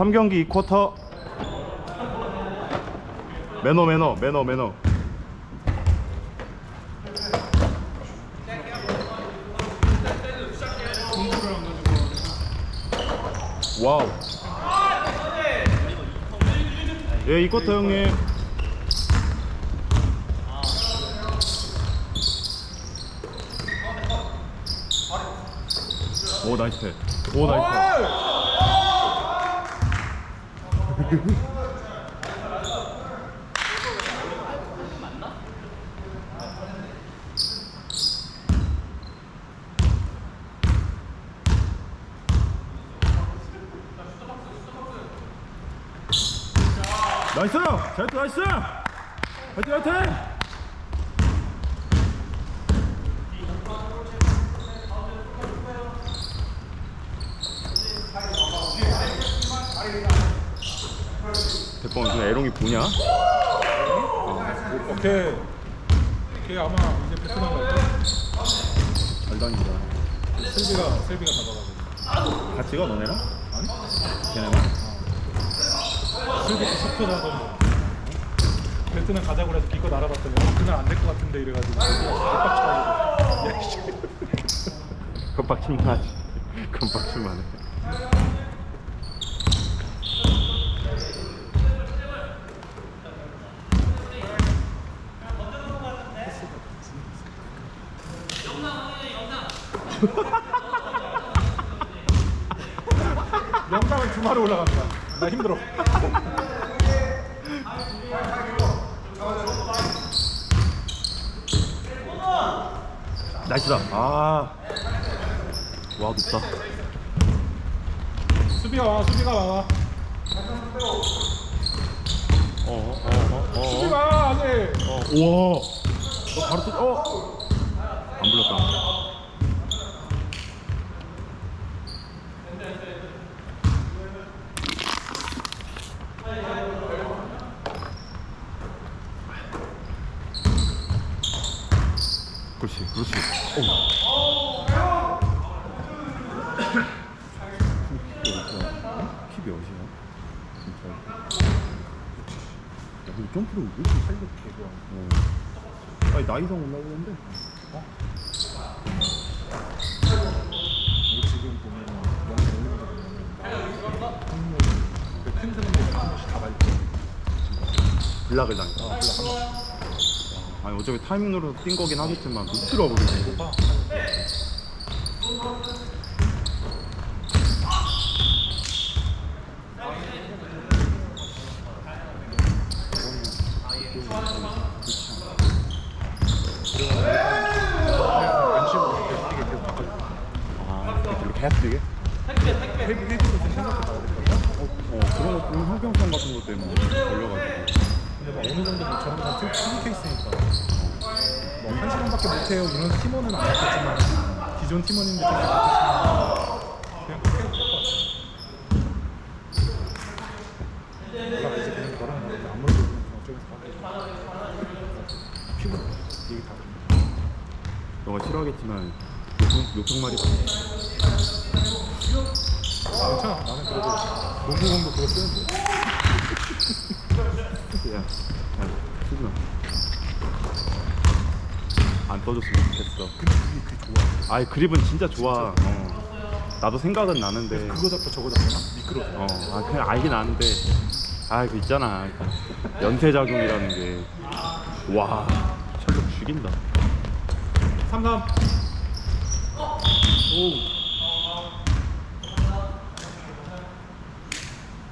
3경기 2쿼터 매너 매너 매너 매너 와우 예 2쿼터 형님 오 나이스 패. 오 나이스 패. 나이스! 잘했다 나이스! 화이팅 화이팅! 대빵 요즘 애롱이 보냐? 오케이. 걔 아마 이제 베트남 갈 거야. 잘 다닌다 슬비가 슬비가 잡아가지고. 같이 가 너네랑? 아니? 걔네랑? 슬비가 스쿼드 하던 베트남 가자고 그래서 기껏 알아봤더니 어, 그날 안 될 것 같은데 이래가지고 빡쳐가지고. 야, 씨. 겁박칠만 하지 겁박칠만 해 영상은 주말에 올라갑니다. 나 힘들어. 나이스다 아 와 높다 수비가 와, 수비가 와. 어 어 어 어 수비가 와, 아직. 어, 우와 너 바로 또 어? 안 불렀다 그렇지 그렇지 오. 킵이 어디야? 진짜 야, 너 점프를 왜 이렇게 살려 어. 아니 나이상 올라오는데 이거 지금 보면 영상 올리는 거 보면 그큰 사람들 한 번씩 다 밟죠. 블락을 당했다 아니 어차피 타이밍으로 뛴 거긴 하겠지만 못 들어버리네 봐. 안심으로 이렇게 이렇게 바꿔줘. 아 이렇게 좀 생각해 봐야 될 거야. 어 그런 것 때문에 형평성 같은 것 때문에 걸려가지고 근 데뭐 어느 정도 뭐 저런 다 틀린 케이스니까. 뭐 한 시간밖에 못해요. 이런 팀원은 안 했겠지만 기존 팀원인데 좀 그냥 그렇게 할것 같아 몰라 이제 그냥 너랑 나랑 아무래도 어쩌면서 하고 피곤해. 얘기 다 들으면 너가 싫어하겠지만 요청, 요청말이 괜찮아. 나는 그래도 농구공도 그거 쓰는데 야, 야 쓰지 마. 안 떠줬으면 좋겠어. 그게 그게 좋아 아이 그립은 진짜 좋아. 어. 나도 생각은 나는데. 그거 잡고 저거 잡거나 미끄러져 어, 아 그냥 알긴 아는데. 아, 그 있잖아. 연쇄작용이라는 게. 와, 철력 죽인다. 3-3오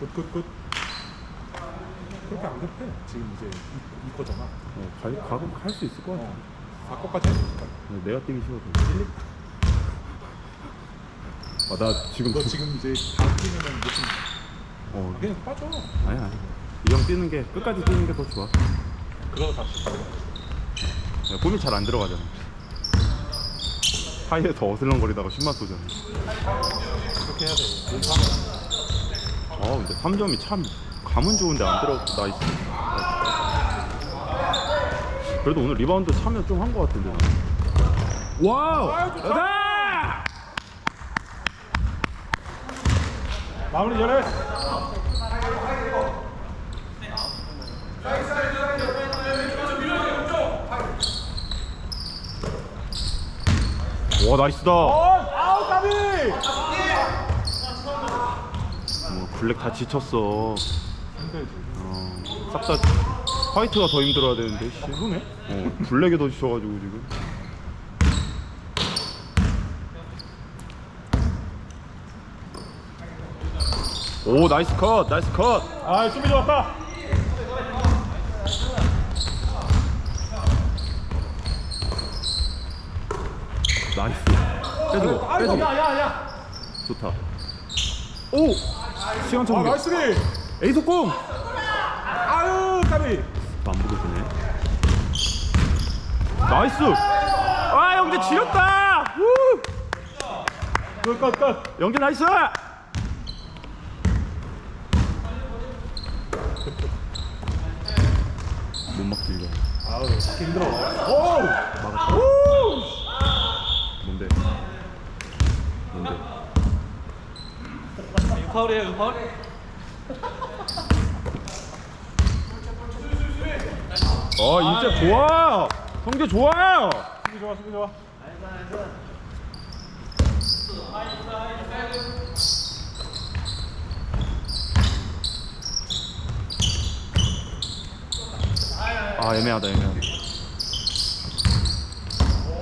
굿굿굿 그렇게 안 급해 지금 이제 이, 이 거잖아 어, 갈, 가끔 할수 있을 것 같아. 어. 4거까지 할수 있을 거야 근데 내가 뛰기 싫어서. 아, 나 지금. 너 그- 지금 이제 다 뛰면은 무슨 어, 그냥 빠져 아니, 아니. 이형 뛰는 게, 끝까지 뛰는 게 더 좋아. 그러다 다시 야, 골이 잘 안 들어가잖아. 하이에서 어슬렁거리다가 슛만 쏘잖아. 그렇게 해야 돼몸아 근데 3점이 참 감은 좋은데 안 들어 나이스. 그래도 오늘 리바운드 참여 좀 한 것 같은데. 나는. 와우. 아. 가자! 마무리 잘해 와 나이스다. 어, 아우 까비. 뭐 블랙 다 지쳤어. 어, 싹다 화이트가 더 힘들어야 되는데. 씨. 그러네. 어, 블랙이 더 지쳐가지고 지금. 오 나이스 컷, 나이스 컷. 아 수비 좋았다. 나이스. 빼주고, 빼주고. 야야야. 좋다. 오, 시간 아 청기. 나이스 비. 에이스 공. 아유 까비. 만보도 되네. 나이스. 아 영재 지렸다. 우! 끝끝 끝. 영재 나이스. 못 막지 이거. 아우 힘들어. 오. 막았다. 오. 뭔데? 뭔데? 파울이에요, 파울? 어 인자 좋아. 성재 좋아. 수비 좋아 수비 좋아. 아 애매하다 애매하다.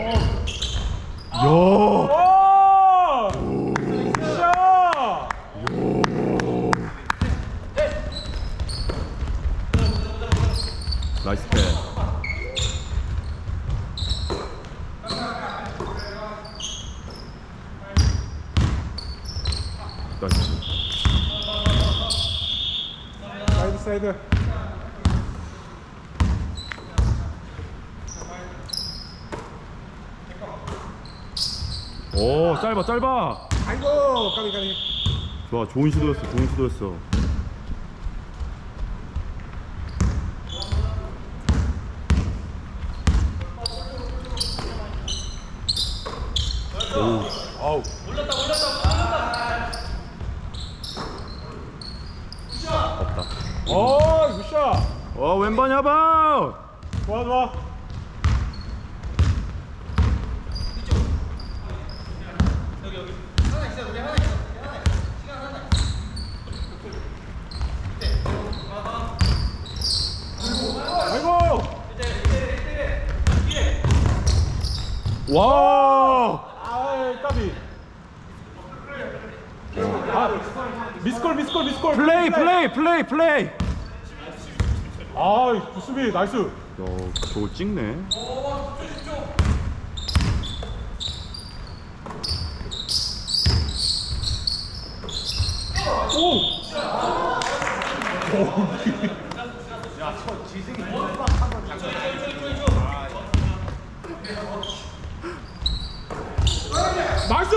야. 오. 샷. 나이스 패. 나이스. 사이드 사이드. 오 짧아 짧아. 아이고 까비 까비. 좋아 좋은 시도였어 좋은 시도였어. 오 아우. 없다. 어 굿샷. 어 왼반야 봐. 좋아 좋아. 아이고. 와. 아 까비. 아 미스콜 미스콜 미스콜. 플레이 플레이 플레이 플레이. 아 수비 나이스. 야 저걸 찍네. 오. 나이스.